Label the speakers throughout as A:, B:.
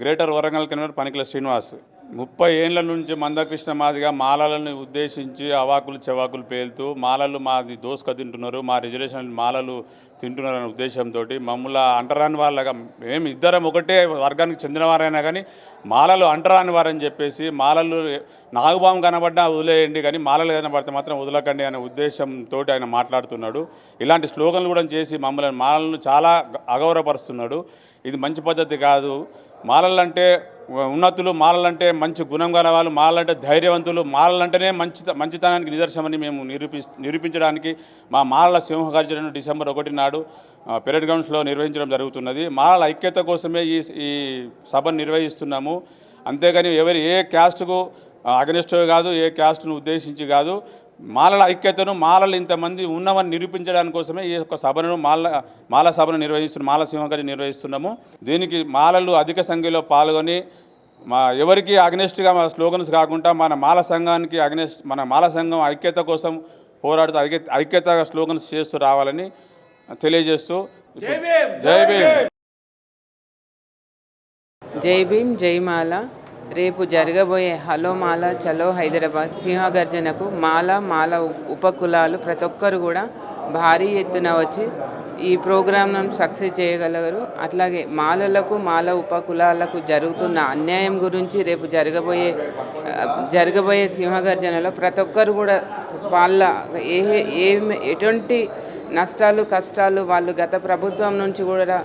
A: Greater Warangal convener Panikila Srinivas. ముప్పై ఏళ్ళ నుంచి మందకృష్ణ మాదిగా మాలలను ఉద్దేశించి అవాకులు చెవాకులు పేలుతూ మాలలు మాది దోసుక తింటున్నారు మా రిజర్వేషన్ మాలలు తింటున్నారు అనే ఉద్దేశంతో మమ్మల్ని అంటరాని వాళ్ళగా మేము ఇద్దరం ఒకటే వర్గానికి చెందినవారైనా కానీ మాలలు అంటరాని వారని చెప్పేసి మాలలు నాగుబాము కనబడ్డా వదిలేయండి కానీ మాలలు కనబడితే మాత్రం వదలకండి అనే ఉద్దేశంతో ఆయన మాట్లాడుతున్నాడు. ఇలాంటి స్లోగన్లు కూడా చేసి మమ్మల్ని మాలలను చాలా అగౌరవపరుస్తున్నాడు. ఇది మంచి పద్ధతి కాదు. మాలలంటే ఉన్నతులు మాలలంటే మంచి గుణం గల వాళ్ళు మాలలంటే ధైర్యవంతులు మాలలంటేనే మంచి మంచితనానికి నిదర్శనమని మేము నిరూపి నిరూపించడానికి మా మాలల సింహగర్జనను డిసెంబర్ ఒకటి నాడు పెరేడ్ గ్రౌండ్స్లో నిర్వహించడం జరుగుతున్నది. మాలల ఐక్యత కోసమే ఈ ఈ సభను నిర్వహిస్తున్నాము. అంతేగాని ఎవరి ఏ క్యాస్ట్కు అగనిస్ట్ కాదు ఏ క్యాస్ట్ను ఉద్దేశించి కాదు మాలల ఐక్యతను మాలలు ఇంతమంది ఉన్నామని నిరూపించడానికి కోసమే ఈ యొక్క సభను మాల మాల సభను నిర్వహిస్తున్నాం మాల సింహగారి నిర్వహిస్తున్నాము. దీనికి మాలలు అధిక సంఖ్యలో పాల్గొని మా ఎవరికి అగ్నెస్ట్గా మా స్లోగన్స్ కాకుండా మన మాల సంఘానికి అగ్నెస్ట్ మన మాల సంఘం ఐక్యత కోసం పోరాడుతూ ఐక్య ఐక్యత స్లోగన్స్ చేస్తూ రావాలని తెలియజేస్తూ జై భీమ్!
B: జై భీమ్! జై మాల! రేపు జరగబోయే హలో మాల చలో హైదరాబాద్ సింహగర్జనకు మాల మాల ఉపకులాలు ప్రతి ఒక్కరు కూడా భారీ ఎత్తున వచ్చి ఈ ప్రోగ్రాంను సక్సెస్ చేయగలరు. అట్లాగే మాలలకు మాల ఉపకులాలకు జరుగుతున్న అన్యాయం గురించి రేపు జరగబోయే జరగబోయే సింహగర్జనలో ప్రతి ఒక్కరు కూడా వాళ్ళ ఏ ఏ ఎటువంటి నష్టాలు కష్టాలు వాళ్ళు గత ప్రభుత్వం నుంచి కూడా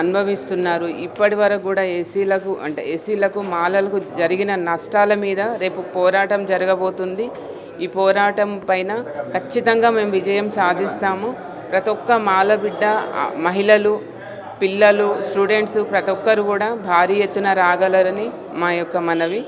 B: అనుభవిస్తున్నారు. ఇప్పటి వరకు కూడా ఎస్సీలకు అంటే ఎస్సీలకు మాలలకు జరిగిన నష్టాల మీద రేపు పోరాటం జరగబోతుంది. ఈ పోరాటం పైన ఖచ్చితంగా మేము విజయం సాధిస్తాము. ప్రతి ఒక్క మాల బిడ్డ మహిళలు పిల్లలు స్టూడెంట్స్ ప్రతి ఒక్కరు కూడా భారీ ఎత్తున రాగలరని మా యొక్క మనవి.